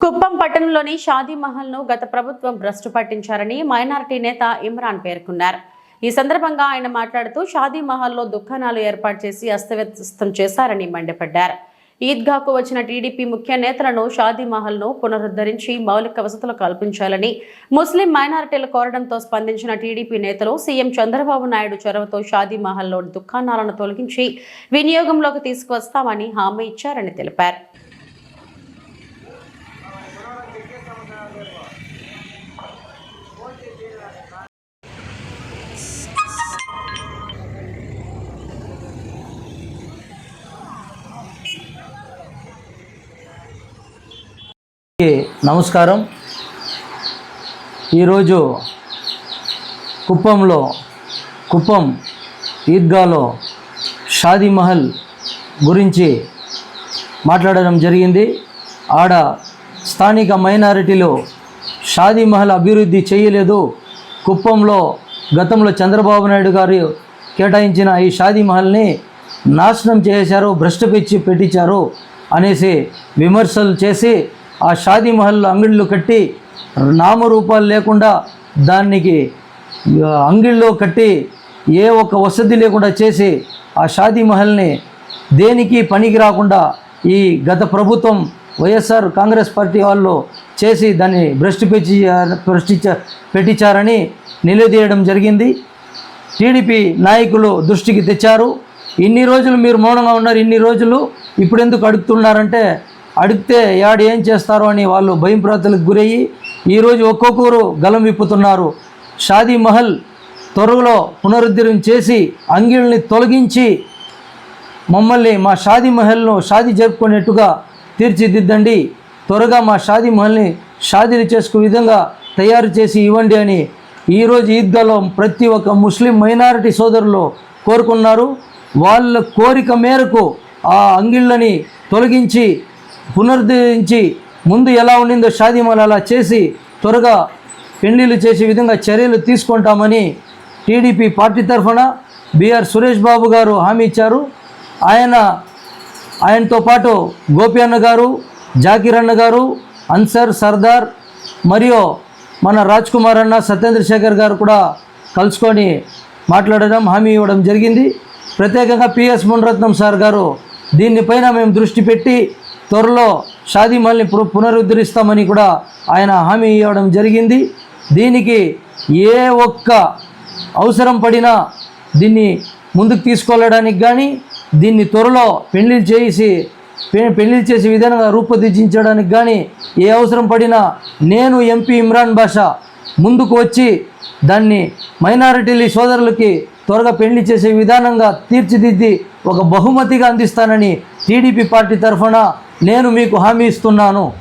కుప్పం పట్టణంలోని షాదీ మహల్ను గత ప్రభుత్వం భ్రష్టు పట్టించారని మైనారిటీ నేత ఇమ్రాన్ పేర్కొన్నారు. ఈ సందర్భంగా ఆయన మాట్లాడుతూ షాదీ మహల్లో దుకాణాలు ఏర్పాటు చేసి అస్తవ్యస్తం చేశారని మండిపడ్డారు. ఈద్గాకు వచ్చిన టీడీపీ ముఖ్య నేతలను షాదీ మహల్ను పునరుద్ధరించి మౌలిక వసతులు కల్పించాలని ముస్లిం మైనారిటీలు కోరడంతో స్పందించిన టీడీపీ నేతలు సీఎం చంద్రబాబు నాయుడు చొరవతో షాదీ మహల్లో దుకాణాలను తొలగించి వినియోగంలోకి తీసుకువస్తామని హామీ ఇచ్చారని తెలిపారు. నమస్కారం. ఈరోజు కుప్పంలో కుప్పం ఈద్గాలో షాదీ మహల్ గురించి మాట్లాడడం జరిగింది. ఆడ స్థానిక మైనారిటీలు షాదీ మహల్ అభివృద్ధి చేయలేదు. కుప్పంలో గతంలో చంద్రబాబు నాయుడు గారు కేటాయించిన ఈ షాదీ మహల్ని నాశనం చేశారు భ్రష్టు పెట్టి పెట్టించారు అనేసి విమర్శలు చేసి ఆ షాదీ మహల్ అంగిళ్ళు కట్టి నామరూపాలు లేకుండా దానికి ఆ, అంగిల్లో కట్టి ఏ ఒక్క వసతి లేకుండా చేసి ఆ షాదీ మహల్ని దేనికి పనికి రాకుండా ఈ గత ప్రభుత్వం వైఎస్ఆర్ కాంగ్రెస్ పార్టీ వాళ్ళు చేసి దాన్ని భ్రష్టు పెట్టి భ్రష్టించ పెట్టించారని నిలదీయడం జరిగింది. టీడీపీ నాయకులు దృష్టికి తెచ్చారు. ఇన్ని రోజులు మీరు మౌనంగా ఉన్నారు ఇన్ని రోజులు ఇప్పుడెందుకు అడుగుతున్నారంటే అడిగితే యాడు ఏం చేస్తారో? అని వాళ్ళు భయం ప్రాంతాలకు గురయ్యి ఈరోజు ఒక్కొక్కరు గలం విప్పుతున్నారు. షాదీ మహల్ త్వరలో పునరుద్ధరణ చేసి అంగిల్ని తొలగించి మమ్మల్ని మా షాదీ మహల్ను షాదీ జరుపుకునేట్టుగా తీర్చిదిద్దండి. త్వరగా మా షాదీ మహల్ని షాదీలు చేసుకునే విధంగా తయారు చేసి ఇవ్వండి అని ఈరోజు ఈద్గాలో ప్రతి ఒక్క ముస్లిం మైనారిటీ సోదరులు కోరుకున్నారు. వాళ్ళ కోరిక మేరకు ఆ అంగిళ్ళని తొలగించి పునరుద్ధరించి ముందు ఎలా ఉండిందో షాదీ అలా చేసి త్వరగా పెళ్ళిళ్ళు చేసే విధంగా చర్యలు తీసుకుంటామని టీడీపీ పార్టీ తరఫున బిఆర్ సురేష్ బాబు గారు హామీ ఇచ్చారు. ఆయన ఆయనతో పాటు గోపి అన్న గారు జాకీర్ అన్న గారు అన్సర్ సర్దార్ మరియు మన రాజ్ కుమార్ అన్న సత్యేంద్ర శేఖర్ గారు కూడా కలుసుకొని మాట్లాడడం హామీ ఇవ్వడం జరిగింది. ప్రత్యేకంగా పిఎస్ మునరత్నం సార్ గారు దీనిపైన మేము దృష్టి పెట్టి త్వరలో షాదీ మహల్ని పు పునరుద్ధరిస్తామని కూడా ఆయన హామీ ఇవ్వడం జరిగింది. దీనికి ఏ ఒక్క అవసరం పడినా దీన్ని ముందుకు తీసుకెళ్ళడానికి కానీ దీన్ని త్వరలో పెళ్ళి చేసి పెళ్ళి చేసే విధంగా రూపుదిద్దించడానికి కానీ ఏ అవసరం పడినా నేను ఎంపీ ఇమ్రాన్ బాషా ముందుకు వచ్చి దాన్ని మైనారిటీల సోదరులకి త్వరగా పెళ్ళి చేసే విధానంగా తీర్చిదిద్ది ఒక బహుమతిగా అందిస్తానని టీడీపీ పార్టీ తరఫున నేను మీకు హామీ ఇస్తున్నాను.